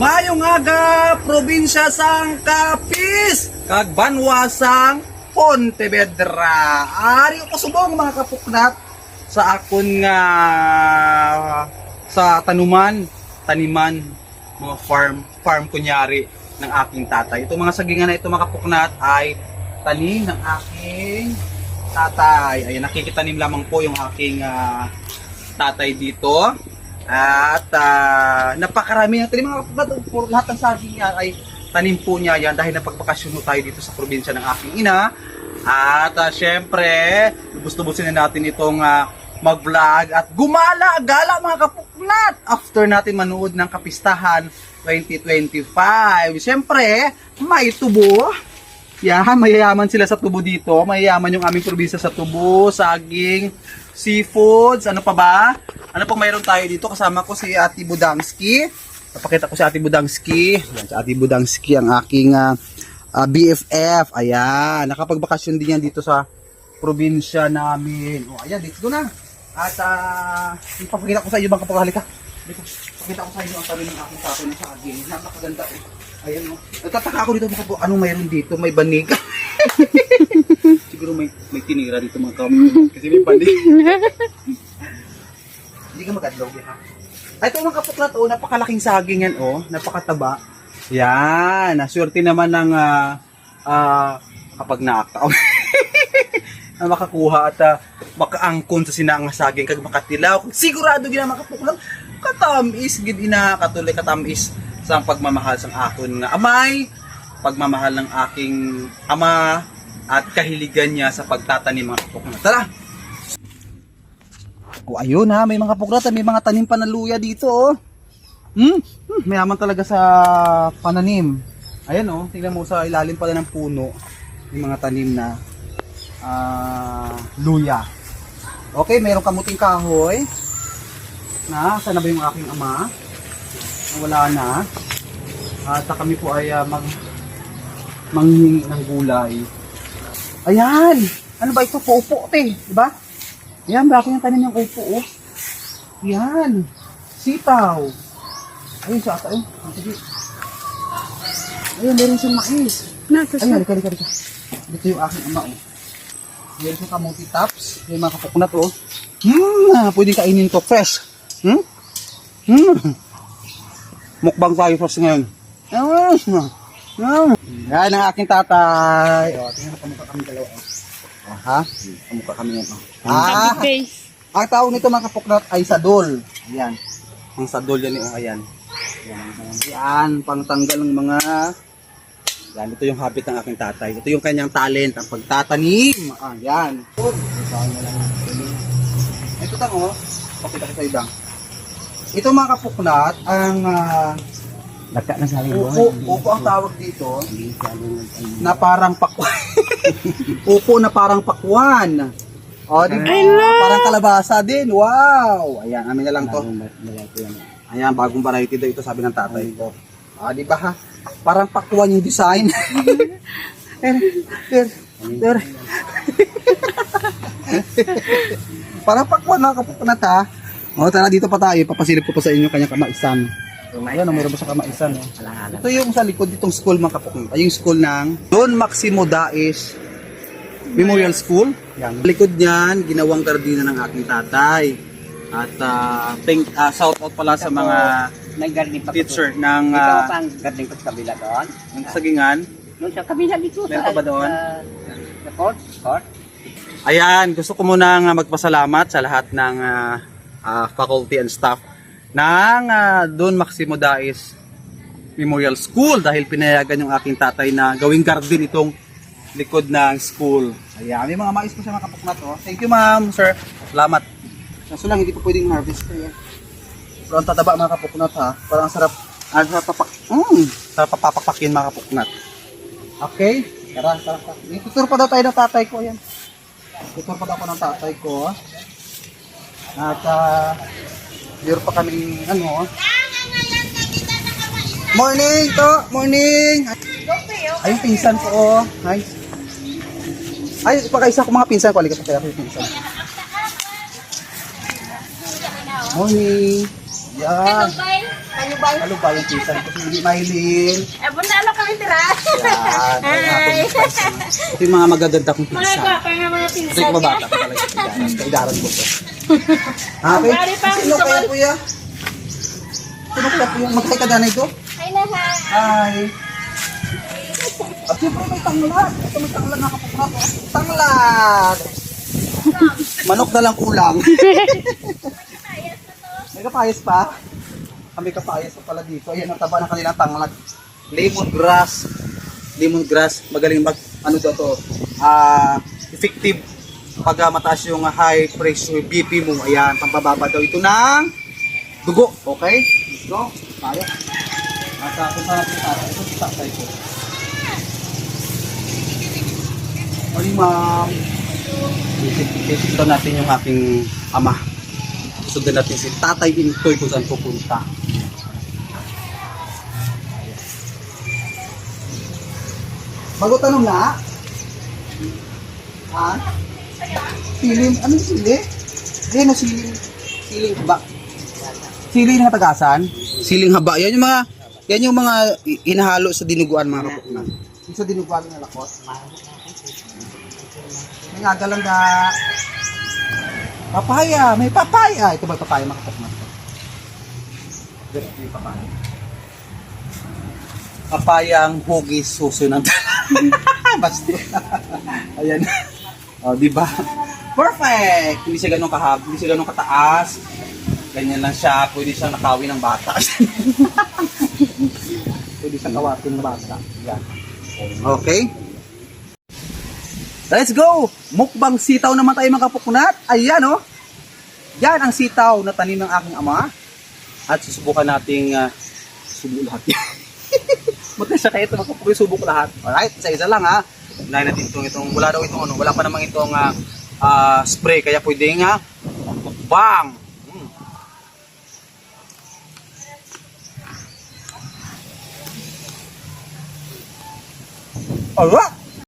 Mayong aga, probinsya sang Kapis, kag banwasang Pontevedra. Ari ko subong mga kapuknat sa akon nga sa tanuman, taniman, mga farm, farm kunyari ng aking tatay. Ito mga sagingan na ito mga kapuknat ay tanim ng aking tatay. Ayan, nakikitanim lamang po yung aking ah, tatay dito. At ah, napakarami tanim mga kapatid. Lahat ng saging niya ay tanim po niya yan dahil napagbakasyon tayo dito sa probinsya ng aking ina. At ah, syempre, gusto-gusto na natin itong ah, mag-vlog at gumala, gala mga kapuknat after natin manood ng kapistahan 2025. Syempre, may tubo. Yan, mayayaman sila sa tubo dito. Mayayaman yung aming probinsya sa tubo, saging, seafoods, ano pa ba? Ano pang mayroon tayo dito? Kasama ko si Ate Budangski. Papakita ko si Ate Budangski. Yan, si Ate Budangski, ang aking ah, ah, BFF. Ayan, nakapagbakasyon din yan dito sa probinsya namin. O, ayan, dito na. At uh, ipapakita ko sa iyo mga kapag halika. Dito, pakita ko sa inyo ang tabi ng aking tatay na saging. Napakaganda eh. Ayan o. Nagtataka ako dito mga po, anong mayroon dito? May banig. Siguro may may tinira dito mga kapag. Kasi may banig. Hindi ka mag-adlaw ha. Ito mga kapuklat, oh, napakalaking saging yan, oh, napakataba. Yan, naswerte naman ng ah, ah, kapag naakaw. na makakuha at ah, makaangkon sa sinang nga saging kag makatilaw. Sigurado gina makapuklat, katamis gid ina katuloy katamis sa pagmamahal sang akon nga amay, pagmamahal ng aking ama at kahiligan niya sa pagtatanim mga kapuklat. Tara! O ayun ha, may mga pukrata, may mga tanim pa na luya dito oh. Hmm, hmm, mayaman talaga sa pananim. Ayan oh, tingnan mo sa ilalim pala ng puno, yung mga tanim na ah, luya. Okay, meron kamuting kahoy. Na, sana ba yung aking ama? Wala na. At ah, kami po ay ah, mag manghingi ng gulay. Ayan! Ano ba ito? Popo, te. Diba? Ayan, bako yung tanim ng upo, oh. Yan. Sitaw. Ayun, sa ata, oh. Ang sige. Ayun, meron siyang mais. Nasa Ayun, halika, halika, halika. Dito yung aking ama, oh. Meron siyang kamuti tops. Yung mga kapuknat, oh. Hmm, pwedeng kainin to fresh. Hmm? Hmm. Mukbang tayo first ngayon. Hmm. Hmm. Yan ang aking tatay. Oh, tingnan mo kamukha kami dalawa, oh. Oh, ha? Kamukha kami yan, oh. Ah, face. ang tawag nito mga kapuknat ay sadol. Ayan. Ang sadol yan yung ayan. Ayan. Yan, pangtanggal ng mga yan, ito yung habit ng aking tatay. Ito yung kanyang talent, ang pagtatanim. Ah, yan. Ito tang oh. Pakita ko sa ibang. Ito mga kapuknat, ang uh, Daka na sa upo, upo ang tawag dito na parang pakwan. upo na parang pakwan. O, di ba? Parang kalabasa din. Wow! Ayan, amin na lang to. Ayan, bagong variety daw ito sabi ng tatay ko. Ah, di ba ha? Parang pakwan yung design. pero, pero, pero, parang pakwan mga kapukunat ha. O, tara dito pa tayo. Papasilip ko pa sa inyo kanyang kamaisan. Ayan, o, meron ba sa kamaisan? Oh. Ito yung sa likod ditong school mga kapukunat. Ay, yung school ng Don Maximo Daes Memorial School. Yan. Likod niyan, ginawang gardina ng aking tatay. At uh, thank, ah, shout out pala sa mga May garden pa teacher ng Ikaw uh, pang garden ko sa kabila doon. ng sagingan. Doon sa kabila dito. Meron ka ba doon? Sa, court. Court. Ayan, gusto ko muna nga magpasalamat sa lahat ng ah, ah, faculty and staff ng uh, Don Maximo Daes Memorial School dahil pinayagan yung aking tatay na gawing garden itong likod ng school. Ayan, may mga mais po siya makapuknat. Oh. Thank you ma'am, sir. Salamat. Kaso lang, hindi pa pwedeng harvest ko yan. Pero ang tataba mga kapuknat ha. Parang ang sarap. Ang sarap papak... Mm, sarap papapakpakin mga kapuknat. Okay? Tara, tara, tara. Tutur pa daw tayo ng tatay ko. Ayan. Tutur pa daw ako ng tatay ko. At uh, meron pa kami ano. Morning to, morning. Ay, yung pinsan ko. Oh. Hi. Ay, pagkaisa ko mga pinsan ko. Halika pa tayo yung pinsan. Morning. Yan. Kalubay. Kalubay. Ba yung pinsan ko? Si Maylin. Eh, bunda kami tira? Yan. Ay. Ito yung mga magaganda kong Mga pinsan. gwapa nga mga Ito pinsan yung mabata ko talaga. Kaidaran. Kaidaran ko to. Okay. Pare pa, Sino kaya ko- kuya? Sino kaya kuya? Magkay ka na ito? Ay na ha. Hi. At siyempre may tanglad. Ito may tanglad na kapukra ko. Tanglad! Manok na lang kulang. may kapayas pa. Kami kapayas pa pala dito. Ayan ang taba ng kanilang tanglad. Lemongrass. Lemongrass. Magaling mag, ano daw to, ah, effective pag mataas yung high pressure BP mo. Ayan, pampababa daw ito ng dugo. Okay? Let's go. Tayo. At uh, punta natin sa ito si tatay ko. Morning, ma'am. Isip natin yung aking ama. Sundan natin si Tatay Intoy kung saan pupunta. Bago tanong na. Ha? Siling, ano yung sili? Yan o siling. Siling haba. Siling na tagasan? Siling haba. Yan yung mga, yan yung mga hinahalo sa dinuguan mga kapuknan. Yung sa dinuguan ng lakot. May nga lang na papaya. May papaya. Ito ba papaya mga kapuknan? Ito yung papaya. Papayang hugis suso ng Basta. Ayan. O, di ba? Perfect! Hindi siya ganun kahab, hindi siya ganun kataas. Ganyan lang siya. Pwede siyang nakawin ng bata. Pwede siyang kawatin ng bata. Yan. Okay? Let's go! Mukbang sitaw naman tayo mga kapuknat. Ayan oh. Yan ang sitaw na tanim ng aking ama. At susubukan nating uh, subo lahat. Mata siya kaya ito magpapuri subok lahat. Alright, isa-isa lang ha. Unahin natin itong, itong, wala daw itong ano, wala pa namang itong ah, ah, spray, kaya pwede nga, bang! Mm. Alright!